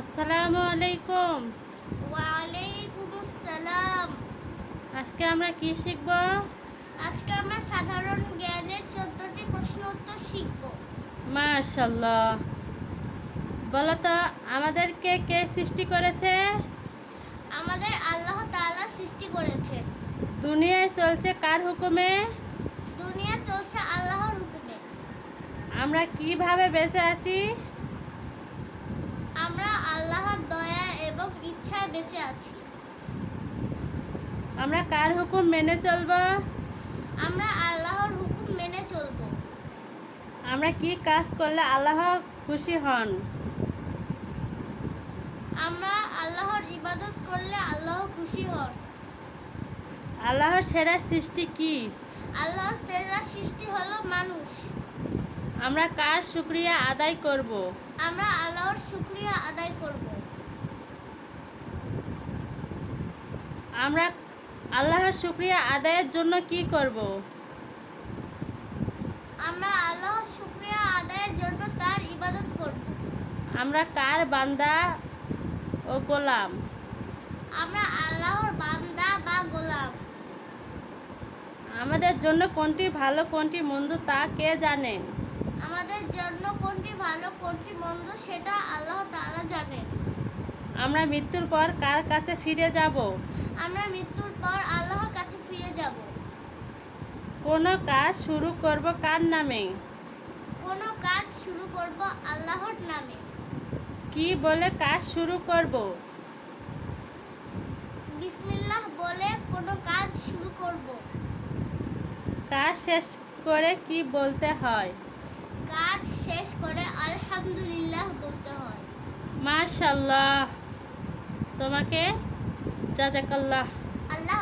আসসালামু আলাইকুম। ওয়ালাইকুম আসসালাম। আজকে আমরা কি শিখব? আজকে আমরা সাধারণ জ্ঞানের চোদ্দটি প্রশ্ন উত্তর শিখব। মাশাল্লাহ বলো তো আমাদেরকে কে সৃষ্টি করেছে? আমাদের আল্লাহ তাআলা সৃষ্টি করেছেন দুনিয়ায় চলছে কার হুকুমে? দুনিয়া চলছে আল্লাহর হুকুমে। আমরা কীভাবে বেঁচে আছি আমরা আল্লাহর দয়া এবং ইচ্ছায় বেঁচে আছি। আমরা কার হুকুম মেনে চলব? আমরা আল্লাহর হুকুম মেনে চলব। আমরা কি কাজ করলে আল্লাহ খুশি হন? আমরা আল্লাহর ইবাদত করলে আল্লাহ খুশি হন। আল্লাহর সেরা সৃষ্টি কি? আল্লাহর সেরা সৃষ্টি হলো মানুষ। আমরা কার শুক্রিয়া আদায় করব? আমরা আল্লাহর শুক্রিয়া আদায় করব। আমরা আল্লাহর শুক্রিয়া আদায়ের জন্য কি করব? আমরা আল্লাহর শুকরিয়া আদায়ের জন্য তার ইবাদত করব। আমরা কার বান্দা ও গোলাম? আমরা আল্লাহর বান্দা বা গোলাম। আমাদের জন্য কোনটি ভালো কোনটি মন্দ তা কে জানে? আমাদের জন্য কোনটি ভালো কোনটি মন্দ সেটা আল্লাহ তাআলা জানেন। আমরা মৃত্যুর পর কার কাছে ফিরে যাব? আমরা মৃত্যুর পর আল্লাহর কাছে ফিরে যাব। কোনো কাজ শুরু করব কার নামে? কোনো কাজ শুরু করব আল্লাহর নামে। কি বলে কাজ শুরু করব? বিসমিল্লাহ বলে কোনো কাজ শুরু করব। কাজ শেষ করে কি বলতে হয়? কাজ শেষ করে আলহামদুলিল্লাহ বলতে হয়। মাশাল্লাহ তোমাকে জাজাকাল্লাহ। আল্লাহ